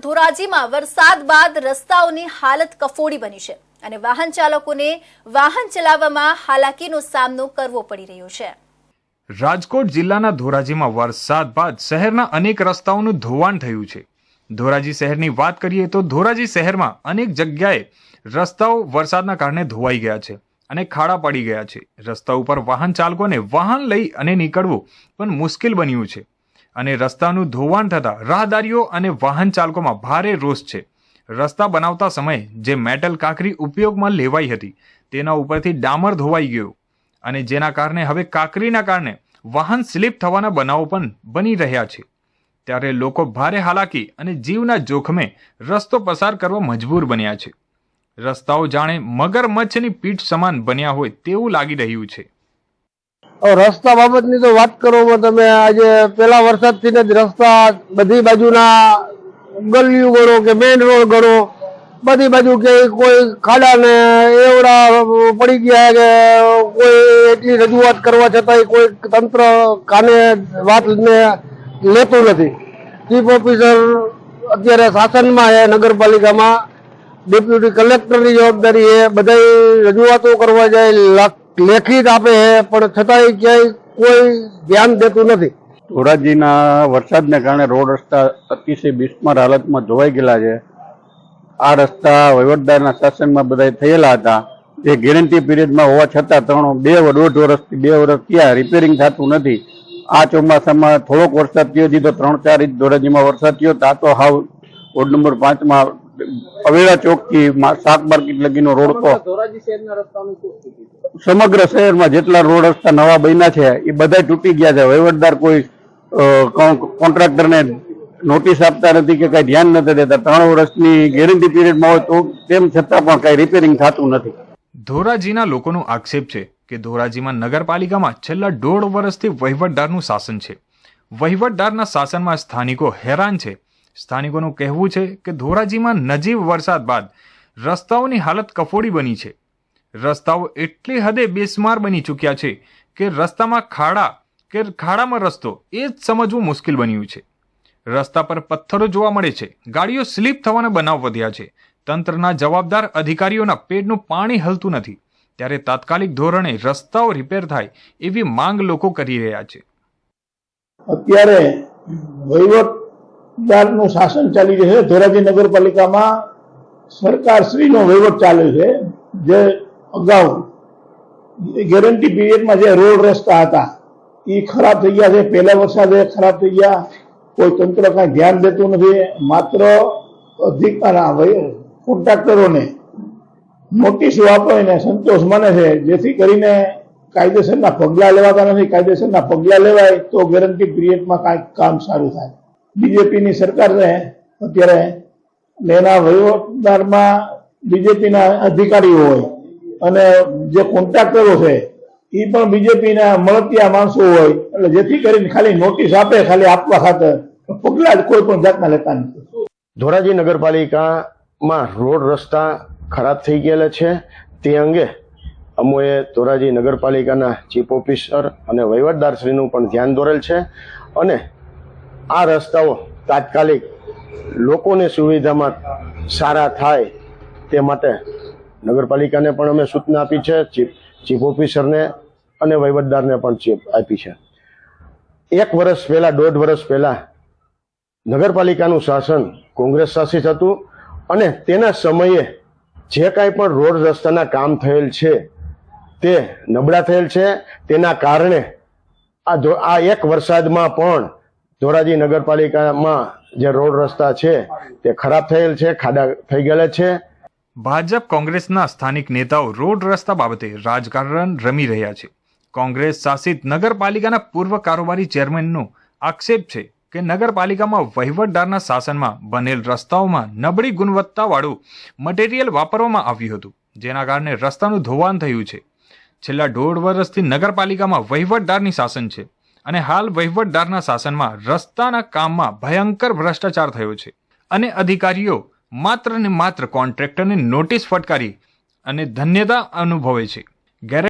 ધોરાજીમાં વરસાદ બાદ રસ્તાઓની હાલત કફોડી બની છે અને વાહન ચાલકોને વાહન ચલાવવામાં હાલાકીનો સામનો કરવો પડી રહ્યો છે. રાજકોટ જિલ્લાના ધોરાજીમાં વરસાદ બાદ શહેરના અનેક રસ્તાઓનું ધોવાણ થયું છે. ધોરાજી શહેરની વાત કરીએ તો ધોરાજી શહેરમાં અનેક જગ્યાએ રસ્તાઓ વરસાદના કારણે ધોવાઈ ગયા છે અને ખાડા પડી ગયા છે. રસ્તા ઉપર વાહન ચાલકોને વાહન લઈ અને નીકળવું પણ મુશ્કેલ બન્યું છે. અને રસ્તાનું ધોવાણ થતાં રાહદારીઓ અને વાહન ચાલકોમાં ભારે રોષ છે. રસ્તા બનાવતા સમયે જે મેટલ કાંકરી ઉપયોગમાં લેવાઈ હતી, તેના ઉપરથી ડામર ધોવાઈ ગયો અને જેના કારણે હવે કાંકરીના કારણે વાહન સ્લીપ થવાના બનાવો પણ બની રહ્યા છે. ત્યારે લોકો ભારે હાલાકી અને જીવના જોખમે રસ્તો પસાર કરવા મજબૂર બન્યા છે. રસ્તાઓ જાણે મગરમચ્છની પીઠ સમાન બન્યા હોય તેવું લાગી રહ્યું છે. રસ્તા બાબતની તો વાત કરો તમે આજે પેલા વરસાદથી જ રસ્તા બધી બાજુના ગલીઓ ગણો કે મેઇન રોડ ગણો, બધી બાજુ કે કોઈ ખાડા ને એવડા પડી ગયા કે કોઈ એટલી રજૂઆત કરવા છતાંય કોઈ તંત્ર કાને વાત ને લેતું નથી. ચીફ ઓફિસર અત્યારે શાસનમાં છે, નગરપાલિકામાં. ડેપ્યુટી કલેક્ટરની જવાબદારી છે બધા રજૂઆતો કરવા જાય, લખ- લેખિત આપે છે, પણ છતાંય ક્યાંય કોઈ ધ્યાન દેતું નથી. ધોરાજીના વરસાદને કારણે રોડ રસ્તા અતિશય બિસ્માર હાલતમાં ધોવાઈ ગયેલા છે. આ રસ્તા વહીવટદારના શાસનમાં બધા થયેલા હતા. જે ગેરંટી પીરિયડમાં હોવા છતાં ત્રણ, બે દોઢ વર્ષથી બે વર્ષ ત્યાં રિપેરિંગ થતું નથી. આ ચોમાસામાં થોડોક વરસાદ થયો જીધો ત્રણ ચાર ઇંચ ધોરાજીમાં વરસાદ થયો, તા તો હાવ વોર્ડ નંબર પાંચમાં અવેડા ચોકથી શાક માર્કેટ લગીનો રોડ તો સમગ્ર શહેરમાં જેટલા રોડ રસ્તા નવા બન્યા છે એ બધા તૂટી ગયા છે. વહીવટદાર કોઈ કોન્ટ્રાક્ટરને નોટિસ આપતા નથી કે કઈ ધ્યાન નથી દેતા. ત્રણ વર્ષની ગેરંટી પીરિયડમાં હોય તો તેમ છતાં પણ કઈ રિપેરિંગ થતું નથી. ધોરાજીના લોકોનો આક્ષેપ છે કે ધોરાજીમાં નગરપાલિકામાં છેલ્લા દોઢ વર્ષથી વહીવટદારનું શાસન છે. વહીવટદારના શાસનમાં સ્થાનિકો હેરાન છે સ્થાનિકોનું કહેવું છે કે ધોરાજીમાં નજીવ વરસાદ બાદ રસ્તાઓની હાલત કફોડી બની છે. રસ્તાઓ એટલી હદે બેસમાર બની ચૂક્યા છે કે રસ્તામાં ખાડા કે ખાડામાં રસ્તો એ જ સમજવું મુશ્કેલ બન્યું છે. રસ્તા પર પથ્થરો જોવા મળે છે. ગાડીઓ સ્લીપ થવાના બનાવ વધ્યા છે. તંત્રના જવાબદાર અધિકારીઓના પેટનું પાણી હલતું નથી. ત્યારે તાત્કાલિક ધોરણે રસ્તાઓ રિપેર થાય એવી માંગ લોકો કરી રહ્યા છે. અત્યારે વહીવટદારનું શાસન ચાલી રહ્યું છે. ધોરાજી નગરપાલિકામાં સરકારશ્રીનો વહીવટ ચાલે છે, જે અગાઉ ગેરંટી પીરિયડમાં જે રોડ રસ્તા હતા એ ખરાબ થઈ ગયા છે. પહેલા વરસાદે ખરાબ થઈ ગયા. કોઈ તંત્ર કાંઈ ધ્યાન દેતું નથી. માત્ર અધિકાર કોન્ટ્રાક્ટરોને નોટિસો આપીને સંતોષ મને છે. જેથી કરીને કાયદેસરના પગલાં લેવાતા નથી. કાયદેસરના પગલાં લેવાય તો ગેરંટી પીરિયડમાં કાંઈક કામ સારું થાય. બીજેપીની સરકાર રહે, અત્યારે એના વહીવટદારમાં બીજેપીના અધિકારીઓ હોય અને જે કોન્ટ્રાક્ટરો છે એ પણ બીજેપીના મળતિયા માણસો હોય, એટલે જેથી કરીને ખાલી નોટિસ આપે, ખાલી આપવા ખાતર પગલાં જ કોઈ પણ જાતના લેતા નથી. ધોરાજી નગરપાલિકામાં રોડ રસ્તા ખરાબ થઈ ગયેલા છે. તે અંગે અમોએ ધોરાજી નગરપાલિકાના ચીફ ઓફિસર અને વહીવટદારશ્રીનું પણ ધ્યાન દોરેલ છે અને આ રસ્તાઓ તાત્કાલિક લોકોને સુવિધામાં સારા થાય તે માટે નગરપાલિકાને પણ અમે સૂચના આપી છે, ચીફ ચીફ ઓફિસરને અને વહીવટદારને પણ ચીફ આપી છે. એક વર્ષ પહેલાં, દોઢ વર્ષ પહેલાં નગરપાલિકાનું શાસન કોંગ્રેસ શાસિત હતું અને તેના સમયે જે કાંઈ પણ રોડ રસ્તાના કામ થયેલ છે, તે નબળા થયેલ છે. તેના કારણે આ આ એક વરસાદમાં પણ ધોરાજી નગરપાલિકામાં જે રોડ રસ્તા છે, તે ખરાબ થયેલ છે, ખાડા થઈ ગયેલા છે. ભાજપ કોંગ્રેસના સ્થાનિક નેતાઓ રોડ રસ્તા બાબતે રાજકારણ રમી રહ્યા છે. કોંગ્રેસ શાસિત નગરપાલિકાના પૂર્વ કારોબારી ચેરમેનનો આક્ષેપ છે કે નગરપાલિકામાં વહીવટદારના શાસનમાં બનેલ રસ્તાઓમાં નબળી ગુણવત્તાવાળું મટીરિયલ વાપરવામાં આવ્યું હતું, જેના કારણે રસ્તાનું ધોવાણ થયું છે. છેલ્લા દોઢ વર્ષથી નગરપાલિકામાં વહીવટદારની શાસન છે. અને હાલ વહીવટદારના શાસનમાં રસ્તાના કામમાં ભયંકર ભ્રષ્ટાચાર થયો છે. અને અધિકારીઓ માત્ર ને માત્ર કોન્ટ્રાક્ટરને નોટિસ ફટકારી અને ધન્યતા અનુભવે છે. ગેર